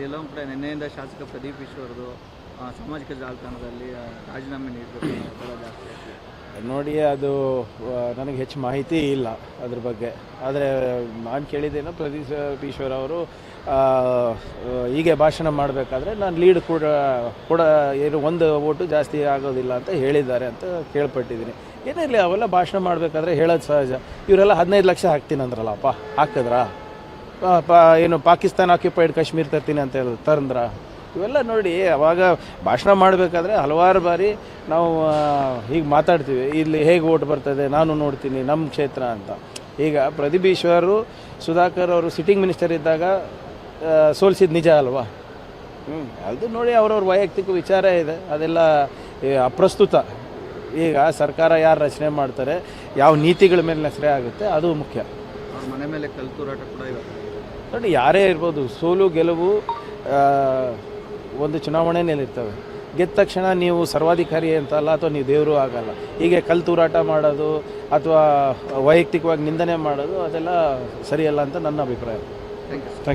ಮನೆಯಿಂದ ಶಾಸಕ ಪ್ರದೀಪ್ ಈಶ್ವರದು ಸಾಮಾಜಿಕ ಜಾಲತಾಣದಲ್ಲಿ ರಾಜೀನಾಮೆ ನೀಡಬೇಕು. ನೋಡಿ, ಅದು ನನಗೆ ಹೆಚ್ಚು ಮಾಹಿತಿ ಇಲ್ಲ ಅದ್ರ ಬಗ್ಗೆ. ಆದರೆ, ನಾನು ಕೇಳಿದ್ದೇನು ಪ್ರದೀಪ್ ಈಶ್ವರ್ ಅವರು ಹೀಗೆ ಭಾಷಣ ಮಾಡಬೇಕಾದ್ರೆ ನಾನು ಲೀಡ್ ಕೂಡ ಕೂಡ ಏನು ಒಂದು ಓಟು ಜಾಸ್ತಿ ಆಗೋದಿಲ್ಲ ಅಂತ ಹೇಳಿದ್ದಾರೆ ಅಂತ ಕೇಳ್ಪಟ್ಟಿದ್ದೀನಿ. ಏನಿರಲಿ, ಅವೆಲ್ಲ ಭಾಷಣ ಮಾಡಬೇಕಾದ್ರೆ ಹೇಳೋದು ಸಹಜ. ಇವರೆಲ್ಲ ಹದಿನೈದು ಲಕ್ಷ ಹಾಕ್ತೀನಿ ಅಂದ್ರಲ್ಲಪ್ಪ ಹಾಕಿದ್ರಾ? ಪಾ- ಏನು ಪಾಕಿಸ್ತಾನ ಆಕ್ಯುಪೈಡ್ ಕಾಶ್ಮೀರ ತರ್ತೀನಿ ಅಂತ ಹೇಳಿ ತರಂದ್ರ. ಇವೆಲ್ಲ ನೋಡಿ, ಅವಾಗ ಭಾಷಣ ಮಾಡಬೇಕಾದ್ರೆ ಹಲವಾರು ಬಾರಿ ನಾವು ಹೀಗೆ ಮಾತಾಡ್ತೀವಿ. ಇಲ್ಲಿ ಹೇಗೆ ಓಟ್ ಬರ್ತದೆ, ನಾನು ನೋಡ್ತೀನಿ ನಮ್ಮ ಕ್ಷೇತ್ರ ಅಂತ. ಈಗ ಪ್ರದೀಪ್ ಈಶ್ವರು, ಸುಧಾಕರ್ ಅವರು ಸಿಟ್ಟಿಂಗ್ ಮಿನಿಸ್ಟರ್ ಇದ್ದಾಗ ಸೋಲಿಸಿದ ನಿಜ ಅಲ್ವಾ? ಹ್ಞೂ ಅದು ನೋಡಿ ಅವ್ರವ್ರ ವೈಯಕ್ತಿಕ ವಿಚಾರ ಇದೆ. ಅದೆಲ್ಲ ಅಪ್ರಸ್ತುತ. ಈಗ ಸರ್ಕಾರ ಯಾರು ರಚನೆ ಮಾಡ್ತಾರೆ, ಯಾವ ನೀತಿಗಳ ಮೇಲೆ ಹೆಸರೇ ಆಗುತ್ತೆ, ಅದು ಮುಖ್ಯ. ಮನೆ ಮೇಲೆ ಕಲ್ತೂರಾಟ ಕೂಡ ನೋಡಿ ಯಾರೇ ಇರ್ಬೋದು ಸೋಲು ಗೆಲುವು ಒಂದು ಚುನಾವಣೆಯಲ್ಲಿರ್ತವೆ ಗೆದ್ದ ತಕ್ಷಣ ನೀವು ಸರ್ವಾಧಿಕಾರಿ ಅಂತಲ್ಲ ಅಥವಾ ನೀವು ದೇವರು ಆಗಲ್ಲ. ಹೀಗೆ ಕಲ್ ತೂರಾಟ ಮಾಡೋದು ಅಥವಾ ವೈಯಕ್ತಿಕವಾಗಿ ನಿಂದನೆ ಮಾಡೋದು ಅದೆಲ್ಲ ಸರಿಯಲ್ಲ ಅಂತ ನನ್ನ ಅಭಿಪ್ರಾಯ. Thank you thank